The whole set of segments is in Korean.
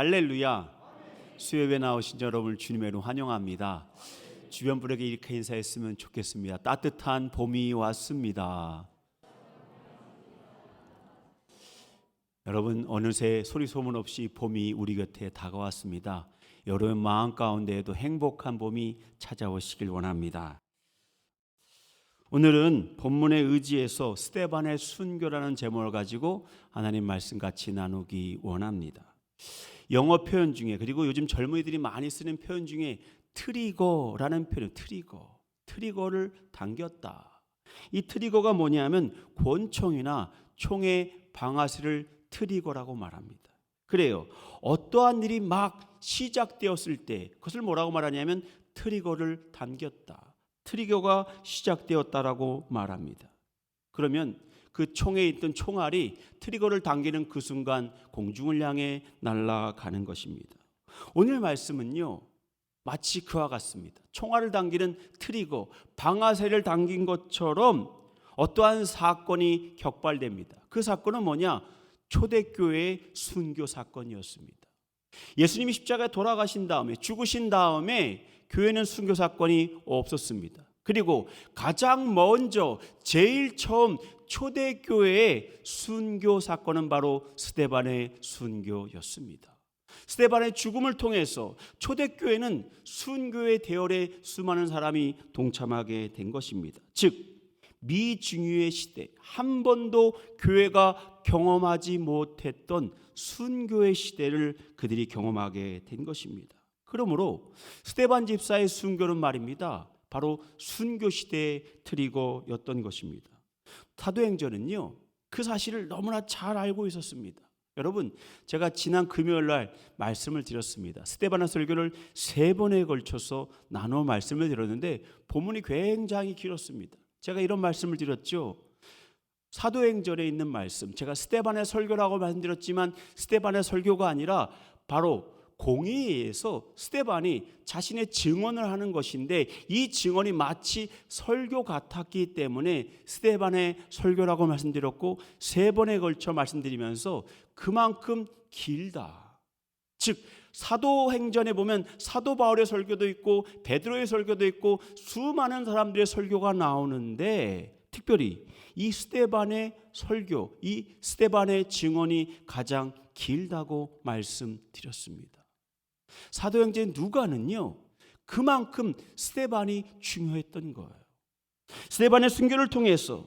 할렐루야. 수요일에 나오신 여러분을 주님의 로 환영합니다. 주변 분에게 이렇게 인사했으면 좋겠습니다. 따뜻한 봄이 왔습니다. 여러분 어느새 소리 소문 없이 봄이 우리 곁에 다가왔습니다. 여러분 마음 가운데에도 행복한 봄이 찾아오시길 원합니다. 오늘은 본문에 의지해서 스테반의 순교라는 제목을 가지고 하나님 말씀 같이 나누기 원합니다. 영어 표현 중에 그리고 요즘 젊은이들이 많이 쓰는 표현 중에 트리거라는 표현, 트리거, 트리거를 당겼다. 이 트리거가 뭐냐면 권총이나 총의 방아쇠를 트리거라고 말합니다. 그래요. 어떠한 일이 막 시작되었을 때 그것을 뭐라고 말하냐면 트리거를 당겼다. 트리거가 시작되었다라고 말합니다. 그러면 그 총에 있던 총알이 트리거를 당기는 그 순간 공중을 향해 날아가는 것입니다. 오늘 말씀은요. 마치 그와 같습니다. 총알을 당기는 트리거, 방아쇠를 당긴 것처럼 어떠한 사건이 격발됩니다. 그 사건은 뭐냐? 초대교회의 순교 사건이었습니다. 예수님이 십자가에 돌아가신 다음에 죽으신 다음에 교회는 순교 사건이 없었습니다. 그리고 가장 먼저 제일 처음 초대교회의 순교 사건은 바로 스테반의 순교였습니다. 스테반의 죽음을 통해서 초대교회는 순교의 대열에 수많은 사람이 동참하게 된 것입니다. 즉 미중유의 시대 한 번도 교회가 경험하지 못했던 순교의 시대를 그들이 경험하게 된 것입니다. 그러므로 스테반 집사의 순교는 말입니다. 바로 순교 시대의 트리거였던 것입니다. 사도행전은요. 그 사실을 너무나 잘 알고 있었습니다. 여러분, 제가 지난 금요일 날 말씀을 드렸습니다. 스테바나 설교를 세 번에 걸쳐서 나눠 말씀을 드렸는데 본문이 굉장히 길었습니다. 제가 이런 말씀을 드렸죠. 사도행전에 있는 말씀, 제가 스테반의 설교라고 말씀드렸지만 스테반의 설교가 아니라 바로 공의에 의해서 스테반이 자신의 증언을 하는 것인데 이 증언이 마치 설교 같았기 때문에 스테반의 설교라고 말씀드렸고 세 번에 걸쳐 말씀드리면서 그만큼 길다. 즉 사도행전에 보면 사도 바울의 설교도 있고 베드로의 설교도 있고 수많은 사람들의 설교가 나오는데 특별히 이 스테반의 설교, 이 스테반의 증언이 가장 길다고 말씀드렸습니다. 사도행전 누가는요. 그만큼 스테반이 중요했던 거예요. 스테반의 순교를 통해서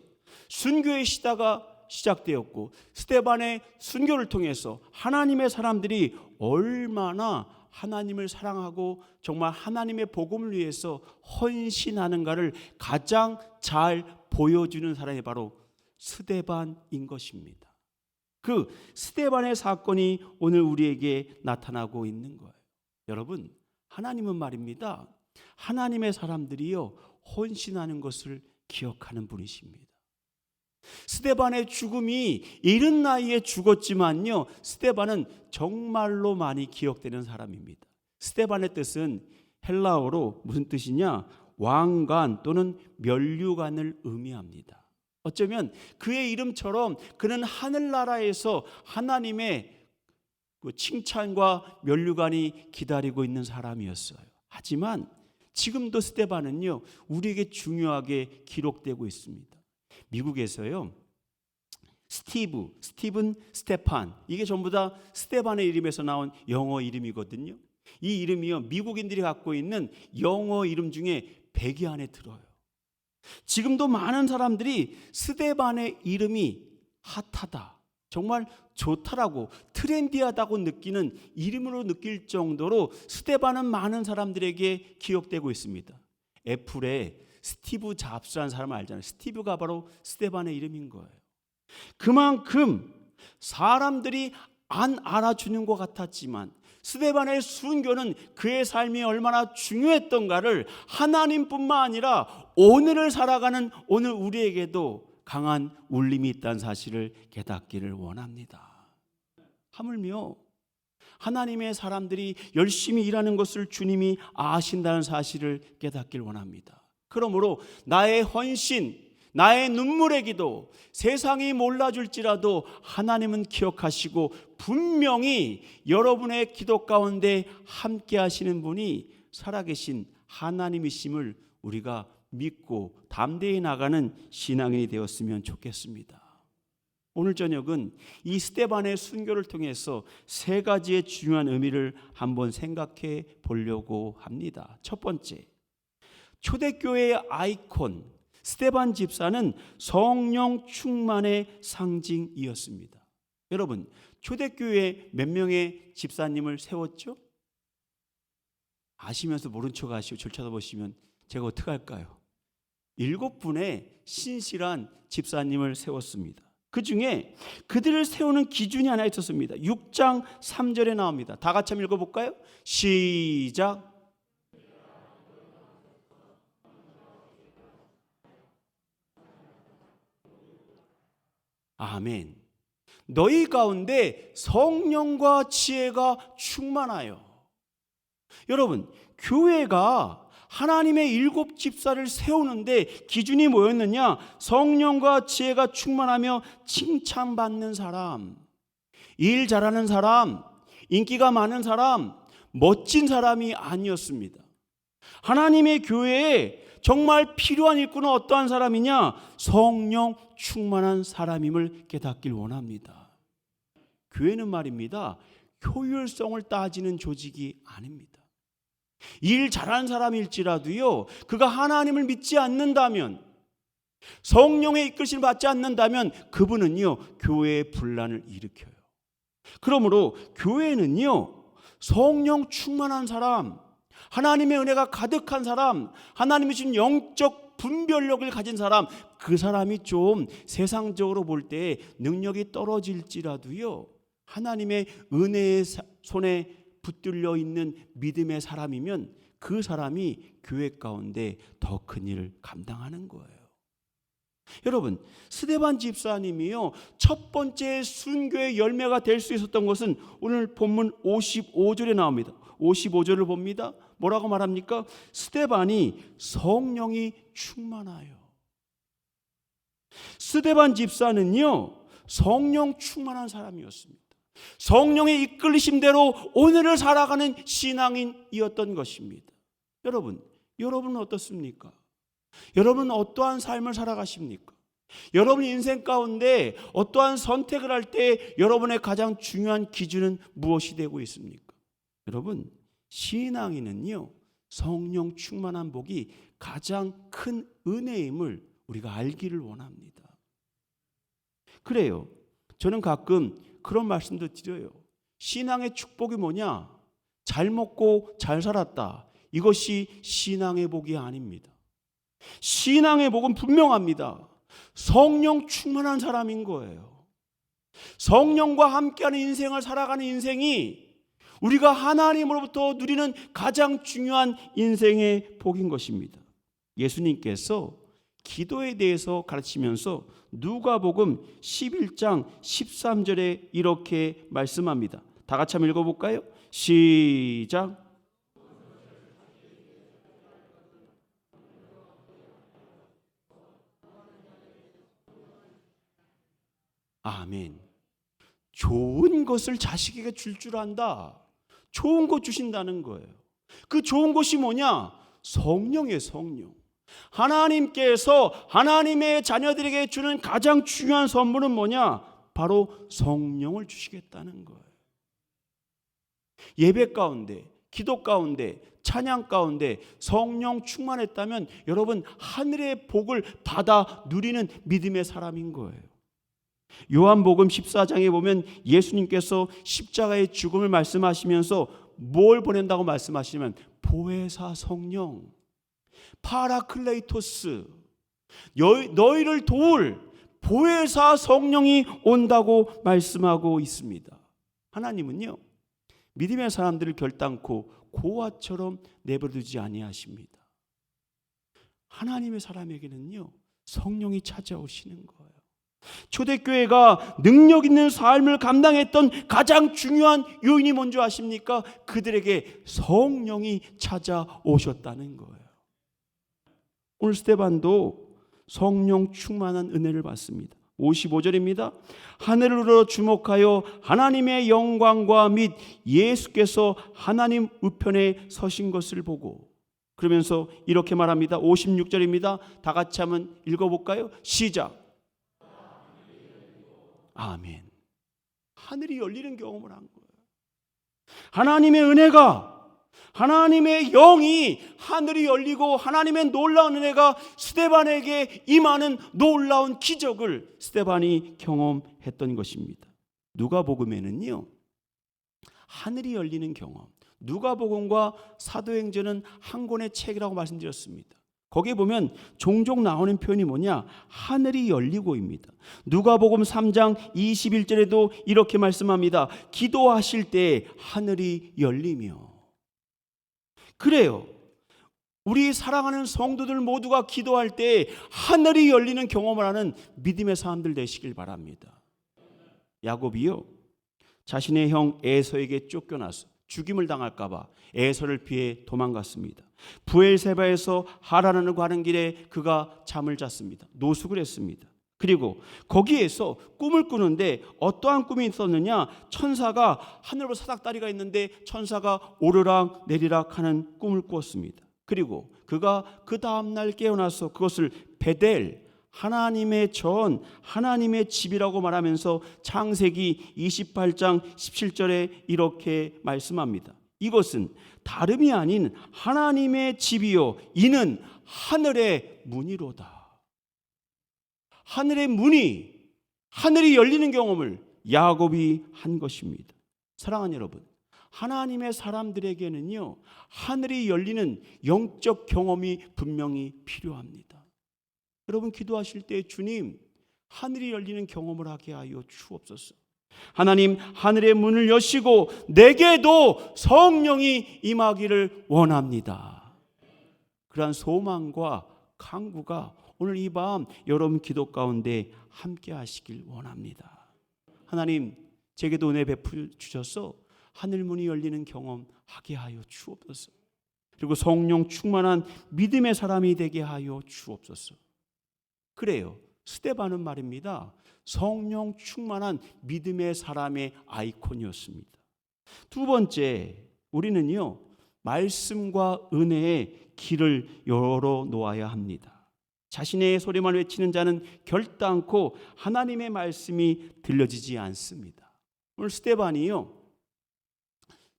순교의 시다가 시작되었고 스테반의 순교를 통해서 하나님의 사람들이 얼마나 하나님을 사랑하고 정말 하나님의 복음을 위해서 헌신하는가를 가장 잘 보여주는 사람이 바로 스테반인 것입니다. 그 스테반의 사건이 오늘 우리에게 나타나고 있는 거예요. 여러분, 하나님은 말입니다. 하나님의 사람들이요, 헌신하는 것을 기억하는 분이십니다. 스테반의 죽음이 이른 나이에 죽었지만요, 스테반은 정말로 많이 기억되는 사람입니다. 스테반의 뜻은 헬라어로 무슨 뜻이냐? 왕관 또는 면류관을 의미합니다. 어쩌면 그의 이름처럼 그는 하늘나라에서 하나님의 그 칭찬과 면류관이 기다리고 있는 사람이었어요. 하지만 지금도 스테반은요, 우리에게 중요하게 기록되고 있습니다. 미국에서요, 스티브, 스티븐, 스테판, 이게 전부 다 스테반의 이름에서 나온 영어 이름이거든요. 이 이름이요, 미국인들이 갖고 있는 영어 이름 중에 100위 안에 들어요. 지금도 많은 사람들이 스테반의 이름이 핫하다. 정말 좋다라고 트렌디하다고 느끼는 이름으로 느낄 정도로 스테반은 많은 사람들에게 기억되고 있습니다. 애플의 스티브 잡스라는 사람을 알잖아요. 스티브가 바로 스테반의 이름인 거예요. 그만큼 사람들이 안 알아주는 것 같았지만 스테반의 순교는 그의 삶이 얼마나 중요했던가를 하나님뿐만 아니라 오늘을 살아가는 오늘 우리에게도 강한 울림이 있다는 사실을 깨닫기를 원합니다. 하물며 하나님의 사람들이 열심히 일하는 것을 주님이 아신다는 사실을 깨닫길 원합니다. 그러므로 나의 헌신, 나의 눈물의 기도, 세상이 몰라줄지라도 하나님은 기억하시고 분명히 여러분의 기도 가운데 함께 하시는 분이 살아계신 하나님이심을 우리가 믿고 담대히 나가는 신앙이 되었으면 좋겠습니다. 오늘 저녁은 이 스테반의 순교를 통해서 세 가지의 중요한 의미를 한번 생각해 보려고 합니다. 첫 번째, 초대교회의 아이콘 스테반 집사는 성령 충만의 상징이었습니다. 여러분, 초대교회 몇 명의 집사님을 세웠죠? 아시면서 모른 척 하시고 절 쳐다보시면 제가 어떻게 할까요? 일곱 분의 신실한 집사님을 세웠습니다. 그 중에 그들을 세우는 기준이 하나 있었습니다. 6장 3절에 나옵니다. 다 같이 한번 읽어볼까요? 시작. 아멘. 너희 가운데 성령과 지혜가 충만하여. 여러분, 교회가 하나님의 일곱 집사를 세우는데 기준이 뭐였느냐? 성령과 지혜가 충만하며 칭찬받는 사람, 일 잘하는 사람, 인기가 많은 사람, 멋진 사람이 아니었습니다. 하나님의 교회에 정말 필요한 일꾼은 어떠한 사람이냐? 성령 충만한 사람임을 깨닫길 원합니다. 교회는 말입니다. 효율성을 따지는 조직이 아닙니다. 일 잘하는 사람일지라도요, 그가 하나님을 믿지 않는다면, 성령의 이끌심을 받지 않는다면, 그분은요, 교회의 분란을 일으켜요. 그러므로 교회는요, 성령 충만한 사람, 하나님의 은혜가 가득한 사람, 하나님이 주신 영적 분별력을 가진 사람, 그 사람이 좀 세상적으로 볼 때 능력이 떨어질지라도요, 하나님의 은혜의 손에 붙들려 있는 믿음의 사람이면 그 사람이 교회 가운데 더 큰 일을 감당하는 거예요. 여러분, 스데반 집사님이요, 첫 번째 순교의 열매가 될 수 있었던 것은 오늘 본문 55절에 나옵니다. 55절을 봅니다. 뭐라고 말합니까? 스데반이 성령이 충만하여. 스데반 집사는요, 성령 충만한 사람이었습니다. 성령의 이끌리심대로 오늘을 살아가는 신앙인이었던 것입니다. 여러분, 여러분은 어떻습니까? 여러분은 어떠한 삶을 살아가십니까? 여러분 인생 가운데 어떠한 선택을 할 때 여러분의 가장 중요한 기준은 무엇이 되고 있습니까? 여러분, 신앙인은요, 성령 충만한 복이 가장 큰 은혜임을 우리가 알기를 원합니다. 그래요. 저는 가끔 그런 말씀도 드려요. 신앙의 축복이 뭐냐? 잘 먹고 잘 살았다. 이것이 신앙의 복이 아닙니다. 신앙의 복은 분명합니다. 성령 충만한 사람인 거예요. 성령과 함께하는 인생을 살아가는 인생이 우리가 하나님으로부터 누리는 가장 중요한 인생의 복인 것입니다. 예수님께서 기도에 대해서 가르치면서 누가복음 11장 13절에 이렇게 말씀합니다. 다 같이 한번 읽어 볼까요? 시작. 아멘. 좋은 것을 자식에게 줄줄 안다. 좋은 것 주신다는 거예요. 그 좋은 것이 뭐냐? 성령의 성령. 하나님께서 하나님의 자녀들에게 주는 가장 중요한 선물은 뭐냐? 바로 성령을 주시겠다는 거예요. 예배 가운데, 기도 가운데, 찬양 가운데 성령 충만했다면 여러분 하늘의 복을 받아 누리는 믿음의 사람인 거예요. 요한복음 14장에 보면 예수님께서 십자가의 죽음을 말씀하시면서 뭘 보낸다고 말씀하시면 보혜사 성령 파라클레이토스 너희를 도울 보혜사 성령이 온다고 말씀하고 있습니다. 하나님은요. 믿음의 사람들을 결단코 고아처럼 내버려두지 아니하십니다. 하나님의 사람에게는요. 성령이 찾아오시는 거예요. 초대교회가 능력 있는 삶을 감당했던 가장 중요한 요인이 뭔지 아십니까? 그들에게 성령이 찾아오셨다는 거예요. 오늘 스테반도 성령 충만한 은혜를 받습니다. 55절입니다. 하늘으로 주목하여 하나님의 영광과 및 예수께서 하나님 우편에 서신 것을 보고 그러면서 이렇게 말합니다. 56절입니다. 다 같이 한번 읽어볼까요? 시작. 아멘. 하늘이 열리는 경험을 한 거예요. 하나님의 은혜가 하나님의 영이 하늘이 열리고 하나님의 놀라운 은혜가 스테반에게 임하는 놀라운 기적을 스테반이 경험했던 것입니다. 누가복음에는요. 하늘이 열리는 경험. 누가복음과 사도행전은 한 권의 책이라고 말씀드렸습니다. 거기에 보면 종종 나오는 표현이 뭐냐? 하늘이 열리고입니다. 누가복음 3장 21절에도 이렇게 말씀합니다. 기도하실 때 하늘이 열리며 그래요. 우리 사랑하는 성도들 모두가 기도할 때 하늘이 열리는 경험을 하는 믿음의 사람들 되시길 바랍니다. 야곱이요. 자신의 형 에서에게 쫓겨나서 죽임을 당할까봐 에서를 피해 도망갔습니다. 부엘세바에서 하라는 가는 길에 그가 잠을 잤습니다. 노숙을 했습니다. 그리고 거기에서 꿈을 꾸는데 어떠한 꿈이 있었느냐? 천사가 하늘로 사닥다리가 있는데 천사가 오르락 내리락 하는 꿈을 꾸었습니다. 그리고 그가 그 다음 날 깨어나서 그것을 베델 하나님의 전 하나님의 집이라고 말하면서 창세기 28장 17절에 이렇게 말씀합니다. 이것은 다름이 아닌 하나님의 집이요 이는 하늘의 문이로다. 하늘의 문이 하늘이 열리는 경험을 야곱이 한 것입니다. 사랑하는 여러분, 하나님의 사람들에게는요, 하늘이 열리는 영적 경험이 분명히 필요합니다. 여러분, 기도하실 때 주님, 하늘이 열리는 경험을 하게 하여 주옵소서. 하나님, 하늘의 문을 여시고 내게도 성령이 임하기를 원합니다. 그러한 소망과 강구가 오늘 이 밤 여러분 기도 가운데 함께 하시길 원합니다. 하나님, 제게도 은혜 베풀 주셔서 하늘 문이 열리는 경험 하게 하여 주옵소서. 그리고 성령 충만한 믿음의 사람이 되게 하여 주옵소서. 그래요. 스테반은 말입니다. 성령 충만한 믿음의 사람의 아이콘이었습니다. 두 번째, 우리는요, 말씀과 은혜의 길을 열어 놓아야 합니다. 자신의 소리만 외치는 자는 결단코 하나님의 말씀이 들려지지 않습니다. 오늘 스테반이요.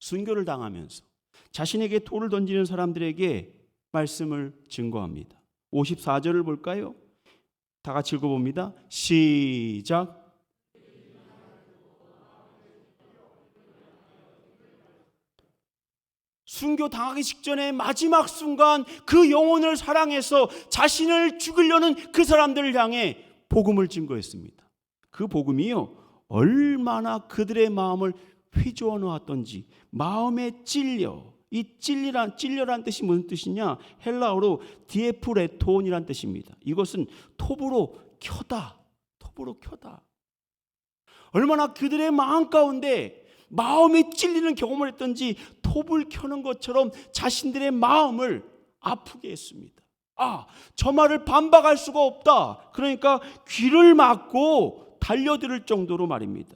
순교를 당하면서 자신에게 돌을 던지는 사람들에게 말씀을 증거합니다. 54절을 볼까요? 다 같이 읽어봅니다. 시작. 순교 당하기 직전에 마지막 순간 그 영혼을 사랑해서 자신을 죽이려는 그 사람들을 향해 복음을 증거했습니다. 그 복음이요 얼마나 그들의 마음을 휘저어 놓았던지 마음에 찔려 이 찔리란 찔려란 뜻이 무슨 뜻이냐 헬라어로 디에프레톤이란 뜻입니다. 이것은 톱으로 켜다 톱으로 켜다 얼마나 그들의 마음 가운데 마음이 찔리는 경험을 했던지 톱을 켜는 것처럼 자신들의 마음을 아프게 했습니다. 아, 저 말을 반박할 수가 없다. 그러니까 귀를 막고 달려들을 정도로 말입니다.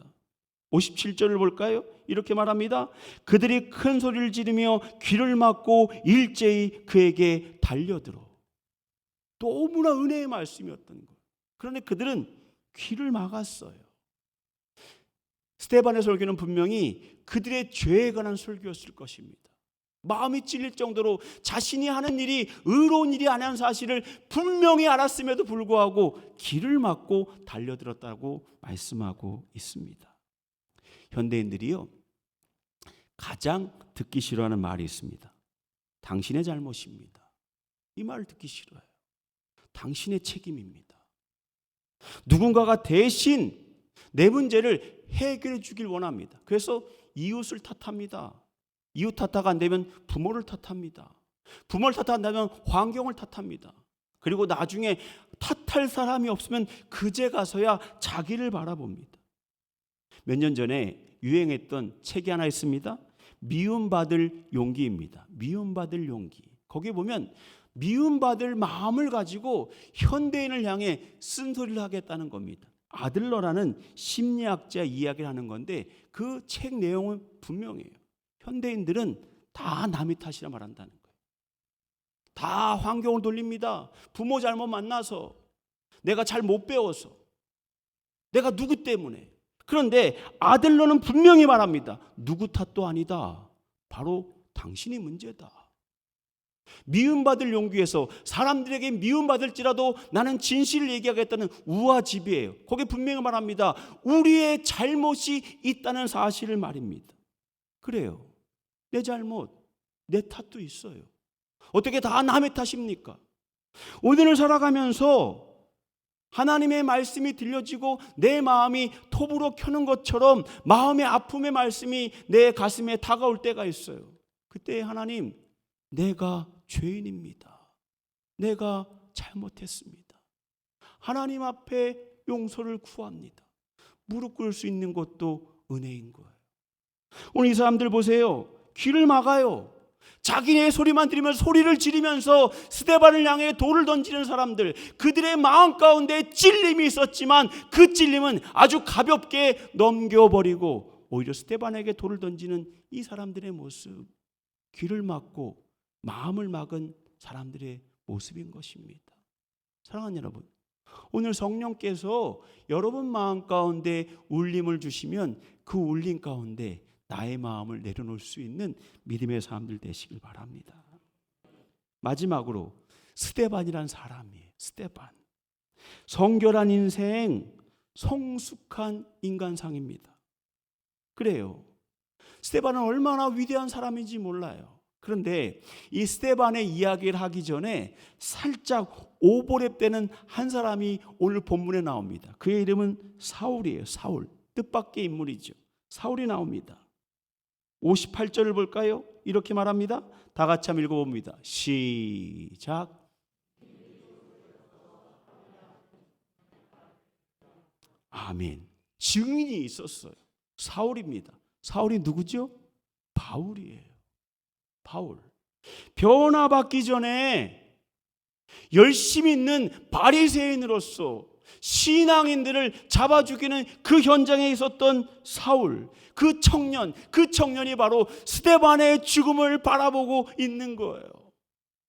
57절을 볼까요? 이렇게 말합니다. 그들이 큰 소리를 지르며 귀를 막고 일제히 그에게 달려들어. 너무나 은혜의 말씀이었던 거예요. 그런데 그들은 귀를 막았어요. 스테반의 설교는 분명히 그들의 죄에 관한 설교였을 것입니다. 마음이 찔릴 정도로 자신이 하는 일이 의로운 일이 아니라는 사실을 분명히 알았음에도 불구하고 길을 막고 달려들었다고 말씀하고 있습니다. 현대인들이요 가장 듣기 싫어하는 말이 있습니다. 당신의 잘못입니다. 이 말을 듣기 싫어요. 당신의 책임입니다. 누군가가 대신 내 문제를 해결해 주길 원합니다. 그래서 이웃을 탓합니다. 이웃 탓하가 안 되면 부모를 탓합니다. 부모를 탓한다면 환경을 탓합니다. 그리고 나중에 탓할 사람이 없으면 그제 가서야 자기를 바라봅니다. 몇 년 전에 유행했던 책이 하나 있습니다. 미움받을 용기입니다. 미움받을 용기. 거기에 보면 미움받을 마음을 가지고 현대인을 향해 쓴소리를 하겠다는 겁니다. 아들러라는 심리학자 이야기를 하는 건데 그 책 내용은 분명해요. 현대인들은 다 남의 탓이라 말한다는 거예요. 다 환경을 돌립니다. 부모 잘못 만나서 내가 잘 못 배워서 내가 누구 때문에 그런데 아들러는 분명히 말합니다. 누구 탓도 아니다. 바로 당신이 문제다. 미움받을 용기에서 사람들에게 미움받을지라도 나는 진실을 얘기하겠다는 우아집이에요. 거기 분명히 말합니다. 우리의 잘못이 있다는 사실을 말입니다. 그래요. 내 잘못, 내 탓도 있어요. 어떻게 다 남의 탓입니까? 오늘을 살아가면서 하나님의 말씀이 들려지고 내 마음이 톱으로 켜는 것처럼 마음의 아픔의 말씀이 내 가슴에 다가올 때가 있어요. 그때 하나님, 내가 죄인입니다. 내가 잘못했습니다. 하나님 앞에 용서를 구합니다. 무릎 꿇을 수 있는 것도 은혜인 거예요. 오늘 이 사람들 보세요. 귀를 막아요. 자기네 소리만 들으면 소리를 지르면서 스테반을 향해 돌을 던지는 사람들 그들의 마음 가운데 찔림이 있었지만 그 찔림은 아주 가볍게 넘겨버리고 오히려 스테반에게 돌을 던지는 이 사람들의 모습 귀를 막고 마음을 막은 사람들의 모습인 것입니다. 사랑하는 여러분, 오늘 성령께서 여러분 마음 가운데 울림을 주시면 그 울림 가운데 나의 마음을 내려놓을 수 있는 믿음의 사람들 되시길 바랍니다. 마지막으로 스테반이란 사람이에요. 스테반. 성결한 인생, 성숙한 인간상입니다. 그래요. 스테반은 얼마나 위대한 사람인지 몰라요. 그런데 이 스테반의 이야기를 하기 전에 살짝 오버랩 되는 한 사람이 오늘 본문에 나옵니다. 그의 이름은 사울이에요. 사울. 뜻밖의 인물이죠. 사울이 나옵니다. 58절을 볼까요? 이렇게 말합니다. 다 같이 한번 읽어봅니다. 시작. 아멘. 증인이 있었어요. 사울입니다. 사울이 누구죠? 바울이에요. 바울. 변화받기 전에 열심히 있는 바리새인으로서 신앙인들을 잡아 죽이는 그 현장에 있었던 사울, 그 청년, 그 청년이 바로 스테반의 죽음을 바라보고 있는 거예요.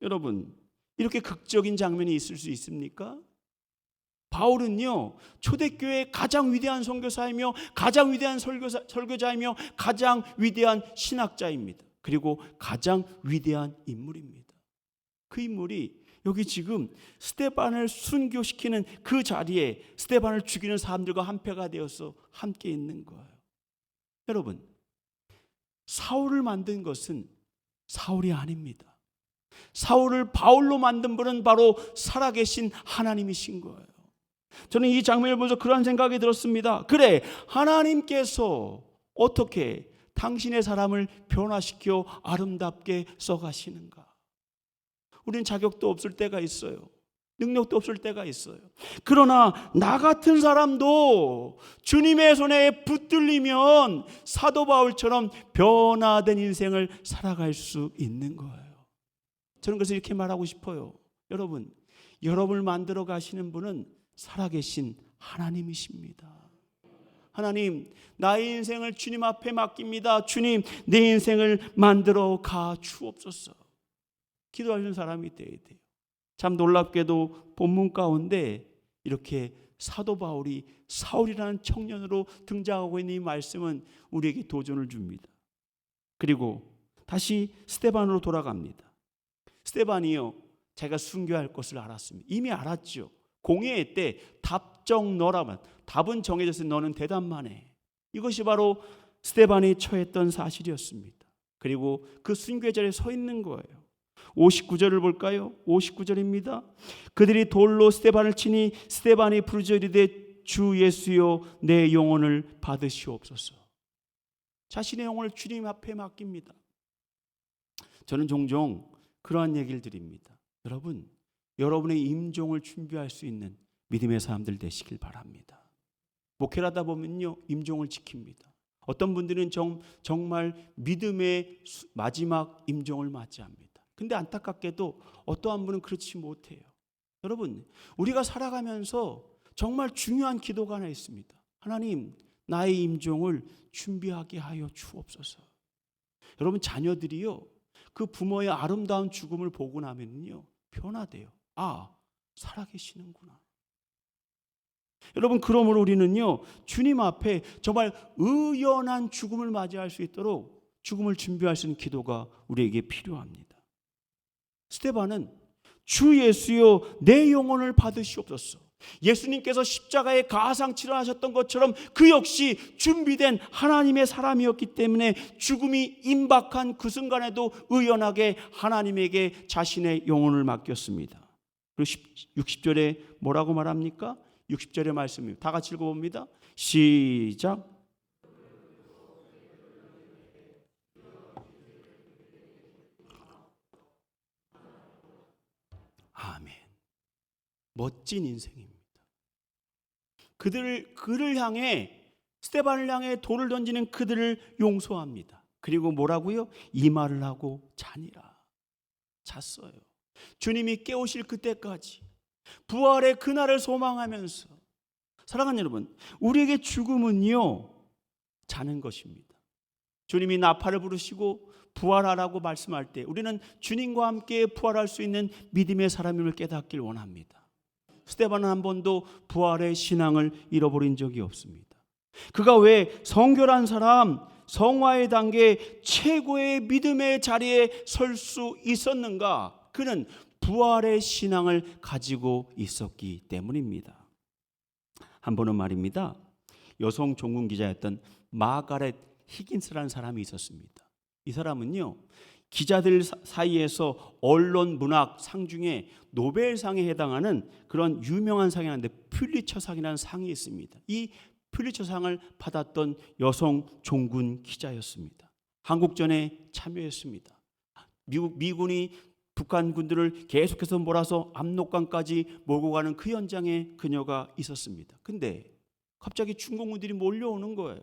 여러분, 이렇게 극적인 장면이 있을 수 있습니까? 바울은요, 초대교회의 가장 위대한 선교사이며 가장 위대한 설교사, 설교자이며 가장 위대한 신학자입니다. 그리고 가장 위대한 인물입니다. 그 인물이 여기 지금 스테반을 순교시키는 그 자리에 스테반을 죽이는 사람들과 한패가 되어서 함께 있는 거예요. 여러분, 사울을 만든 것은 사울이 아닙니다. 사울을 바울로 만든 분은 바로 살아계신 하나님이신 거예요. 저는 이 장면을 보면서 그런 생각이 들었습니다. 그래, 하나님께서 어떻게 당신의 사람을 변화시켜 아름답게 써가시는가? 우리는 자격도 없을 때가 있어요. 능력도 없을 때가 있어요. 그러나 나 같은 사람도 주님의 손에 붙들리면 사도 바울처럼 변화된 인생을 살아갈 수 있는 거예요. 저는 그래서 이렇게 말하고 싶어요. 여러분, 여러분을 만들어 가시는 분은 살아계신 하나님이십니다. 하나님, 나의 인생을 주님 앞에 맡깁니다. 주님, 내 인생을 만들어 가 주옵소서. 기도하시는 사람이 돼야 돼요. 참 놀랍게도 본문 가운데 이렇게 사도 바울이 사울이라는 청년으로 등장하고 있는 이 말씀은 우리에게 도전을 줍니다. 그리고 다시 스테반으로 돌아갑니다. 스테반이요, 제가 순교할 것을 알았습니다. 이미 알았죠. 공회의 때답 정 너라면 답은 정해졌으니 너는 대답만 해. 이것이 바로 스테반이 처했던 사실이었습니다. 그리고 그 순교의 자리에 서 있는 거예요. 59절을 볼까요? 59절입니다. 그들이 돌로 스테반을 치니 스테반이 부르짖으되 주 예수여 내 영혼을 받으시옵소서. 자신의 영혼을 주님 앞에 맡깁니다. 저는 종종 그러한 얘기를 드립니다. 여러분, 여러분의 임종을 준비할 수 있는 믿음의 사람들 되시길 바랍니다. 목회를 하다 보면요, 임종을 지킵니다. 어떤 분들은 정, 정말 믿음의 마지막 임종을 맞이합니다. 근데 안타깝게도 어떠한 분은 그렇지 못해요. 여러분, 우리가 살아가면서 정말 중요한 기도가 하나 있습니다. 하나님, 나의 임종을 준비하게 하여 주옵소서. 여러분, 자녀들이요. 그 부모의 아름다운 죽음을 보고 나면요. 변화돼요. 아, 살아계시는구나. 여러분, 그러므로 우리는요. 주님 앞에 정말 의연한 죽음을 맞이할 수 있도록 죽음을 준비할 수 있는 기도가 우리에게 필요합니다. 스테반은 주 예수여 내 영혼을 받으시옵소서. 예수님께서 십자가에 가상치를 하셨던 것처럼 그 역시 준비된 하나님의 사람이었기 때문에 죽음이 임박한 그 순간에도 의연하게 하나님에게 자신의 영혼을 맡겼습니다. 그리고 60절에 뭐라고 말합니까? 60절의 말씀입니다. 다 같이 읽어봅니다. 시작. 아멘. 멋진 인생입니다. 그들을 그를 향해 스테반을 향해 돌을 던지는 그들을 용서합니다. 그리고 뭐라고요? 이 말을 하고 자니라. 잤어요. 주님이 깨우실 그때까지 부활의 그날을 소망하면서 사랑하는 여러분, 우리에게 죽음은요 자는 것입니다. 주님이 나팔을 부르시고 부활하라고 말씀할 때 우리는 주님과 함께 부활할 수 있는 믿음의 사람임을 깨닫길 원합니다. 스테반은 한 번도 부활의 신앙을 잃어버린 적이 없습니다. 그가 왜 성결한 사람, 성화의 단계 최고의 믿음의 자리에 설 수 있었는가? 그는 부활의 신앙을 가지고 있었기 때문입니다. 한 번은 말입니다. 여성 종군 기자였던 마가렛 히긴스라는 사람이 있었습니다. 이 사람은요. 기자들 사이에서 언론 문학 상 중에 노벨상에 해당하는 그런 유명한 상이 하는데 퓰리처상이라는 상이 있습니다. 이 퓰리처상을 받았던 여성 종군 기자였습니다. 한국전에 참여했습니다. 미국 미군이 북한 군들을 계속해서 몰아서 압록강까지 몰고 가는 그 현장에 그녀가 있었습니다. 근데 갑자기 중공군들이 몰려오는 거예요.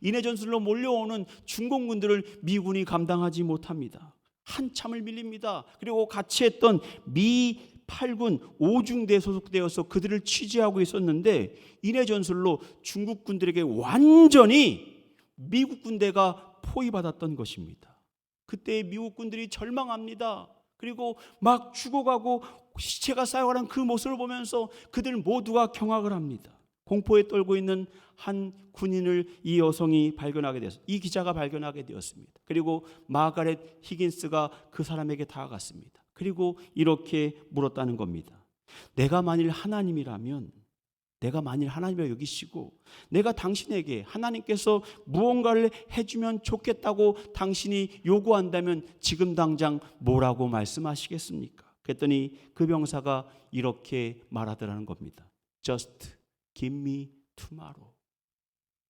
인해 전술로 몰려오는 중공군들을 미군이 감당하지 못합니다. 한참을 밀립니다. 그리고 같이 했던 미 8군 5중대 소속되어서 그들을 취재하고 있었는데 인해 전술로 중국 군들에게 완전히 미국 군대가 포위받았던 것입니다. 그때 미국 군들이 절망합니다. 그리고 막 죽어가고 시체가 쌓여가는 그 모습을 보면서 그들 모두가 경악을 합니다. 공포에 떨고 있는 한 군인을 이 여성이 발견하게 되었습니다. 이 기자가 발견하게 되었습니다. 그리고 마가렛 히긴스가 그 사람에게 다가갔습니다. 그리고 이렇게 물었다는 겁니다. 내가 만일 하나님이라면 내가 만일 하나님을 여기시고 내가 당신에게 하나님께서 무언가를 해주면 좋겠다고 당신이 요구한다면 지금 당장 뭐라고 말씀하시겠습니까? 그랬더니 그 병사가 이렇게 말하더라는 겁니다. Just give me tomorrow.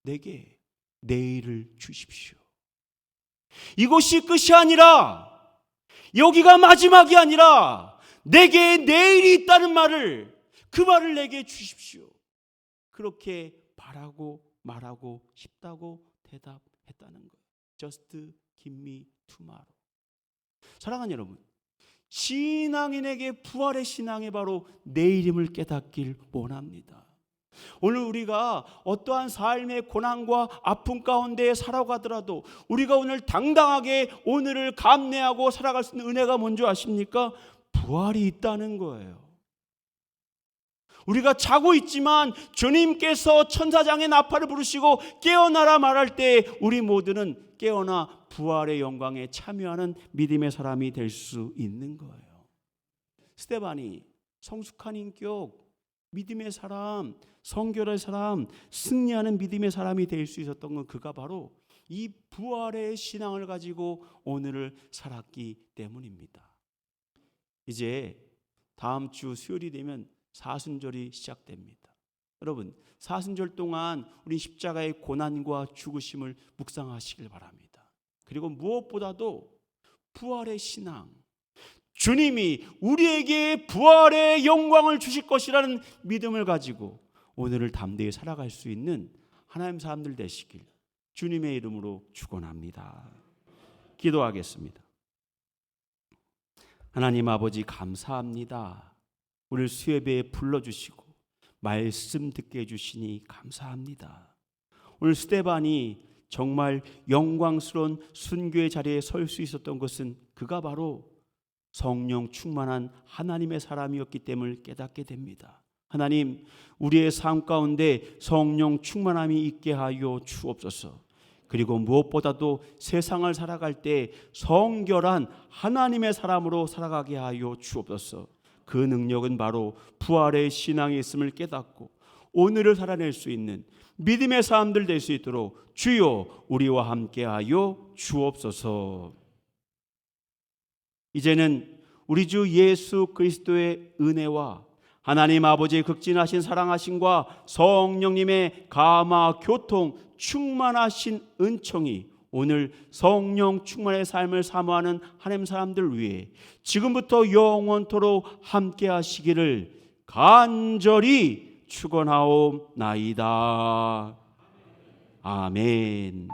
내게 내일을 주십시오. 이것이 끝이 아니라 여기가 마지막이 아니라 내게 내일이 있다는 말을 그 말을 내게 주십시오. 그렇게 바라고 말하고 싶다고 대답했다는 거예요. Just give me tomorrow. 사랑하는 여러분, 신앙인에게 부활의 신앙이 바로 내일임을 깨닫길 원합니다. 오늘 우리가 어떠한 삶의 고난과 아픔 가운데 살아가더라도 우리가 오늘 당당하게 오늘을 감내하고 살아갈 수 있는 은혜가 뭔지 아십니까? 부활이 있다는 거예요. 우리가 자고 있지만 주님께서 천사장의 나팔을 부르시고 깨어나라 말할 때 우리 모두는 깨어나 부활의 영광에 참여하는 믿음의 사람이 될 수 있는 거예요. 스테반이 성숙한 인격, 믿음의 사람, 성결의 사람, 승리하는 믿음의 사람이 될 수 있었던 건 그가 바로 이 부활의 신앙을 가지고 오늘을 살았기 때문입니다. 이제 다음 주 수요일이 되면 사순절이 시작됩니다. 여러분, 사순절 동안 우리 십자가의 고난과 죽으심을 묵상하시길 바랍니다. 그리고 무엇보다도 부활의 신앙, 주님이 우리에게 부활의 영광을 주실 것이라는 믿음을 가지고 오늘을 담대히 살아갈 수 있는 하나님 사람들 되시길 주님의 이름으로 축원합니다. 기도하겠습니다. 하나님 아버지 감사합니다. 오늘 수예배에 불러주시고 말씀 듣게 해주시니 감사합니다. 오늘 스테반이 정말 영광스러운 순교의 자리에 설 수 있었던 것은 그가 바로 성령 충만한 하나님의 사람이었기 때문을 깨닫게 됩니다. 하나님, 우리의 삶 가운데 성령 충만함이 있게 하여 주옵소서. 그리고 무엇보다도 세상을 살아갈 때 성결한 하나님의 사람으로 살아가게 하여 주옵소서. 그 능력은 바로 부활의 신앙이 있음을 깨닫고 오늘을 살아낼 수 있는 믿음의 사람들 될 수 있도록 주여 우리와 함께 하여 주옵소서. 이제는 우리 주 예수 그리스도의 은혜와 하나님 아버지의 극진하신 사랑하심과 성령님의 감화 교통 충만하신 은총이 오늘 성령 충만의 삶을 사모하는 하나님 사람들 위해 지금부터 영원토록 함께 하시기를 간절히 축원하옵나이다. 아멘.